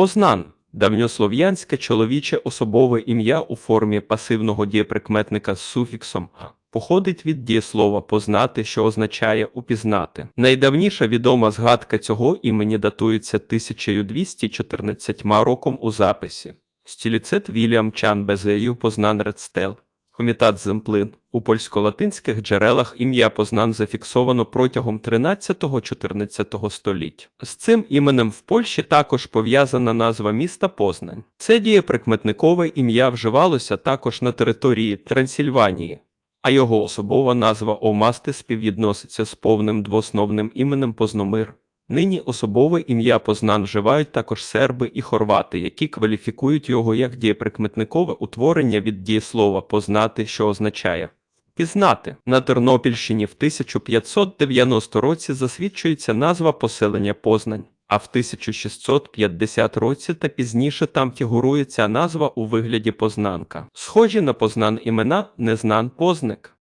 Познан давньослов'янське чоловіче особове ім'я у формі пасивного дієприкметника з суфіксом. Походить від дієслова познати, що означає упізнати. Найдавніша відома згадка цього імені датується 1214 роком у записі. Стіліцет Вільям Чан Безею Познан Редстел. Комітат землин. У польсько-латинських джерелах ім'я Познан зафіксовано протягом 13-14 століть. З цим іменем в Польщі також пов'язана назва міста Познань. Це дієприкметникове ім'я вживалося також на території Трансильванії, а його особова назва Омасти співвідноситься з повним двоосновним іменем Позномир. Нині особове ім'я Познан вживають також серби і хорвати, які кваліфікують його як дієприкметникове утворення від дієслова познати, що означає пізнати. На Тернопільщині в 1590 році засвідчується назва поселення Познань, а в 1650 році та пізніше там фігурує ця назва у вигляді Познанка. Схожі на Познан імена Незнан Позник.